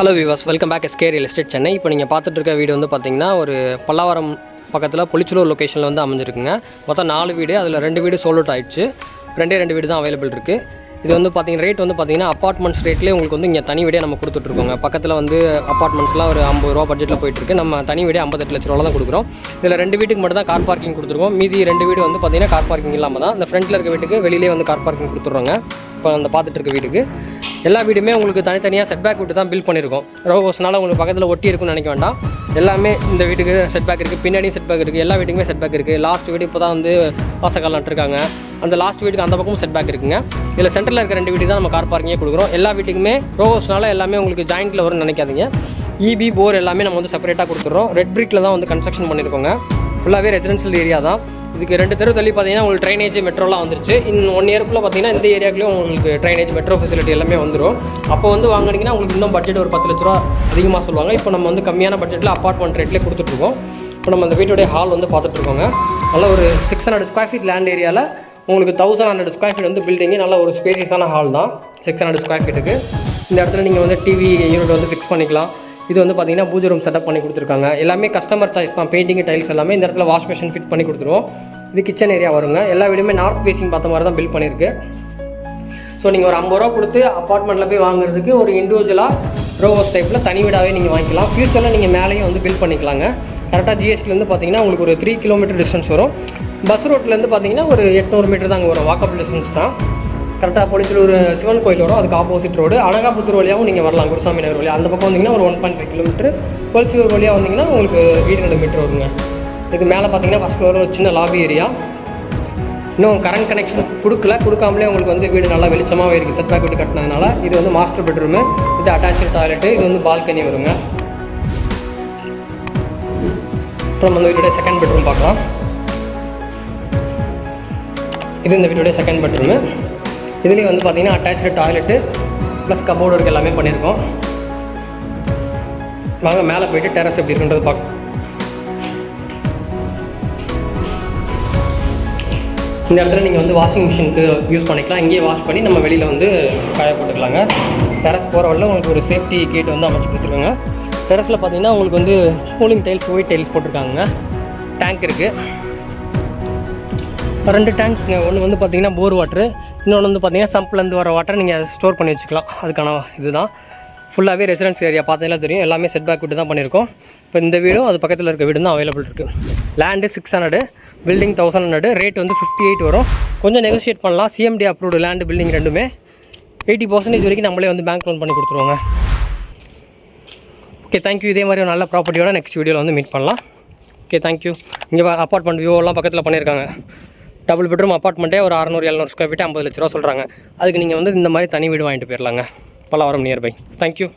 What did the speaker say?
Hello விவாஸ் welcome back SK real estate Chennai இப்போ நீங்கள் பார்த்துட்டு இருக்க வீடு வந்து பார்த்தீங்கன்னா ஒரு பல்லாவரம் பக்கத்தில் புளிச்சலூர் லொக்கேஷனில் வந்து அமைஞ்சிருக்குங்க. மொத்தம் நாலு வீடு அதில் ரெண்டு வீடு சோல்ட் அவுட் ஆயிடுச்சு. ரெண்டே ரெண்டு வீடு தான் அவைலபிள் இருக்குது இது வந்து பார்த்தீங்கன்னா ரேட் வந்து பார்த்தீங்கன்னா அப்பார்ட்மெண்ட்ஸ் ரேட்லேயே உங்களுக்கு வந்து இங்கே தனி வீடே நம்ம கொடுத்துட்ருக்கோங்க பக்கத்தில் வந்து அப்பார்ட்மெண்ட்ஸ்லாம் ஒரு ஐம்பது ரூபா பட்ஜெட்டில் போயிட்டுருக்கு. நம்ம தனி வீடே ஐம்பத்தெட்டு லட்ச ரூபா தான் கொடுக்குறோம். இதில் ரெண்டு வீட்டுக்கு மட்டும் தான் கார் பார்க்கிங் கொடுத்துருக்கோம். மீதி ரெண்டு வீடு வந்து பார்த்தீங்கன்னா கார் பார்க்கிங் இல்லாமல் தான். இந்த ஃப்ரண்ட்டில் இருக்க வீட்டுக்கு வெளியிலே வந்து கார் பார்க்கிங் கொடுத்துட்றோங்க. இப்போ அந்த பார்த்துட்ருக்க வீட்டுக்கு எல்லா வீடுமே உங்களுக்கு தனித்தனியாக செட்பேக் விட்டு தான் பில்ட் பண்ணியிருக்கோம். ரோபோஸ்னால உங்களுக்கு பக்கத்தில் ஒட்டி இருக்கும்னு நினைக்க வேண்டாம். எல்லாமே இந்த வீட்டுக்கு செட்பேக் இருக்குது பின்னாடியும் செட்பேக் இருக்குது எல்லா வீட்டுக்குமே செட்பேக் இருக்குது லாஸ்ட் வீடு இப்போ தான் வந்து வாசக்கால் நட்டுருக்காங்க அந்த லாஸ்ட் வீட்டுக்கு அந்த பக்கமும் செட்பேக் இருக்குங்க. இதில் சென்டரில் இருக்க ரெண்டு வீட்டுக்கு தான் நம்ம கார் பார்க்கிங்கே கொடுக்குறோம். எல்லா வீட்டுக்குமே ரோபோஸ்னால எல்லாமே உங்களுக்கு ஜாயிண்ட்டில் வரும்னு நினைக்காதீங்க. இபி போர் எல்லாமே நம்ம வந்து செப்பரேட்டாக கொடுத்துட்றோம். ரெட் பிரிக்கில் தான் வந்து கன்ஸ்ட்ரக்ஷன் பண்ணியிருக்கோங்க. ஃபுல்லாகவே ரெசிடென்ஷியல் ஏரியா தான். இதுக்கு ரெண்டு தெரு தள்ளி பார்த்தீங்கன்னா உங்களுக்கு ட்ரைனேஜ் மெட்ரோலாம் வந்துருச்சு. இன் ஒன் இயர்க்குள்ளே பார்த்தீங்கன்னா இந்த ஏரியாக்குள்ளேயும் உங்களுக்கு ட்ரைனேஜ் மெட்ரோ ஃபெசிலிட்டி எல்லாமே வந்துடும் அப்போ வந்து வாங்குனீங்கன்னா உங்களுக்கு இன்னும் பட்ஜெட் ஒரு பத்து லட்ச ரூபா அதிகமாக சொல்லுவாங்க. இப்போ நம்ம வந்து கம்மியான பட்ஜெட்டில் அப்பார்ட்மெண்ட் ரேட்லேயே கொடுத்துட்ருக்கோம். இப்போ நம்ம அந்த வீட்டுடைய ஹால் வந்து பார்த்துட்ருக்கோங்க. நல்ல ஒரு six hundred square feet land ஏரியாவில் உங்களுக்கு தௌசண்ட் ஹண்ட்ரட் ஸ்கொயர் ஃபீட் வந்து பில்டிங்கு நல்ல ஒரு ஸ்பேசியஸான ஹால் தான். சிக்ஸ் ஹண்ட்ரட் ஸ்கொயர் ஃபீட்டுக்கு இந்த இடத்துல நீங்கள் வந்து டிவி யூனிட் வந்து ஃபிக்ஸ் பண்ணிக்கலாம். இது வந்து பார்த்தீங்கன்னா பூஜை ரூம் செட்டப் பண்ணி கொடுத்துருக்காங்க. எல்லாமே கஸ்டமர் சாய்ஸ் தான். பெயிண்டிங் டைல்ஸ் எல்லாமே இந்த இடத்துல வாஷ் மிஷின் ஃபிட் பண்ணி கொடுத்துருவோம். இது கிச்சன் ஏரியா வருங்க. எல்லா வீடுமே நார்த் ஃபேஸிங் பார்த்த மாதிரி தான் பில்ட் பண்ணியிருக்கு. ஸோ நீங்கள் ஒரு ஐம்பது ரூபா கொடுத்து அப்பார்ட்மெண்ட்டில் போய் வாங்குறதுக்கு ஒரு இண்டிவிஜுவலாக ரோவோஸ் டைப்பில் தனி வீடாகவே நீங்கள் வாங்கிக்கலாம். ஃப்யூச்சரில் நீங்கள் மேலேயும் வந்து பில்ட் பண்ணிக்கலாங்க. கரெக்டாக ஜிஎஸ்டிலேருந்து பார்த்தீங்கன்னா உங்களுக்கு ஒரு த்ரீ கிலோமீட்டர் டிஸ்டன்ஸ் வரும். பஸ் ரோட்லேருந்து பார்த்தீங்கன்னா ஒரு எட்நூறு மீட்டர் தாங்க வரும். வாக்கப் டிஸ்டன்ஸ் தான். கரெக்டாக பொலிச்சலூர் சிவன் கோயில் வரும். அதுக்கு ஆப்போசிட் ரோடு அனகாபுத்தூர் வழியாகவும் நீங்கள் வரலாம். குருசாமி நகர் வழியாக அந்த பக்கம் வந்தீங்கன்னா ஒரு one point five kilometre Pozhichalur வழியாக வந்தீங்கன்னா உங்களுக்கு வீடு ரெண்டு மீட்டர் வருங்க. இதுக்கு மேலே பார்த்தீங்கன்னா ஃபஸ்ட் ஃப்ளோர் ஒரு சின்ன லாபி ஏரியா இன்னும் கரண்ட் கனெக்ஷன் கொடுக்கல. கொடுக்காமலே உங்களுக்கு வந்து வீடு நல்லா வெளிச்சமாகவே இருக்குது செட்பேக் வீடு கட்டினதுனால இது வந்து மாஸ்டர் பெட்ரூமு இது அட்டாச்சு டாய்லெட்டு இது வந்து பால்கனி வருங்க. அப்புறம் அந்த வீட்டுடைய செகண்ட் பெட்ரூம் பார்க்கலாம். இது இந்த வீட்டுடைய செகண்ட் பெட்ரூமு இதுலேயும் வந்து பார்த்திங்கன்னா attach toilet plus cupboard work எல்லாமே பண்ணியிருக்கோம் வாங்க மேலே போயிட்டு டெரஸ் எப்படி இருக்குன்றது பார்க்கலாம் இந்த இடத்துல நீங்கள் வந்து வாஷிங் மிஷினுக்கு யூஸ் பண்ணிக்கலாம். இங்கேயே வாஷ் பண்ணி நம்ம வெளியில் வந்து காய போட்டுக்கலாங்க. டெரஸ் போகிற வழியில் உங்களுக்கு ஒரு சேஃப்டி கேட் வந்து அமைச்சு கொடுத்துருக்காங்க. டெரஸில் பார்த்தீங்கன்னா உங்களுக்கு வந்து கூலிங் டைல்ஸ் ஒயிட் டைல்ஸ் போட்டிருக்காங்க. டேங்க் இருக்குது ரெண்டு டேங்க் ஒன்று வந்து பார்த்தீங்கன்னா போர் வாட்ரு இன்னொன்று வந்து பார்த்திங்கன்னா சம்ப்லேருந்து வர வாட்டர் நீங்கள் ஸ்டோர் பண்ணி வச்சுக்கலாம். அதுக்கான இதுதான். ஃபுல்லாகவே ரெசிடென்ஸ் ஏரியா பார்த்தீங்கன்னா தெரியும். எல்லாமே செட் பேக் விட்டு தான் பண்ணியிருக்கோம். இப்போ இந்த வீடும் அது பக்கத்தில் இருக்க வீடு தான் அவைலபிள் இருக்குது land six hundred building thousand hundred rate வந்து ஃபிஃப்டி எயிட் வரும். கொஞ்சம் நெகோஷியேட் பண்ணலாம். சிஎம்டி அப்ரூவ்டு லேண்டு பில்டிங் ரெண்டுமே. எயிட்டி பர்சன்டேஜ் வரைக்கும் நம்மளே வந்து பேங்க் லோன் பண்ணி கொடுத்துருவோங்க. ஓகே தேங்க்யூ இதே மாதிரி ஒரு நல்ல ப்ராப்பர்ட்டியோட நெக்ஸ்ட் வீடியோவில் வந்து மீட் பண்ணலாம். ஓகே தேங்க்யூ இங்கே அப்பார்ட்மெண்ட் வியூவெல்லாம் பக்கத்தில் பண்ணியிருக்காங்க. டபுள் பெட்ரூம் அப்பார்ட்மெண்ட்டே ஒரு அறநூறு எழுநூறு ஸ்கொயர் ஃபீட் ஐம்பது லட்ச ரூபா சொல்கிறாங்க அதுக்கு நீங்கள் வந்து இந்த மாதிரி தனி வீடு வாங்கிட்டு போயிடலாங்க பல்லாவரம் நியர்பை தேங்க்யூ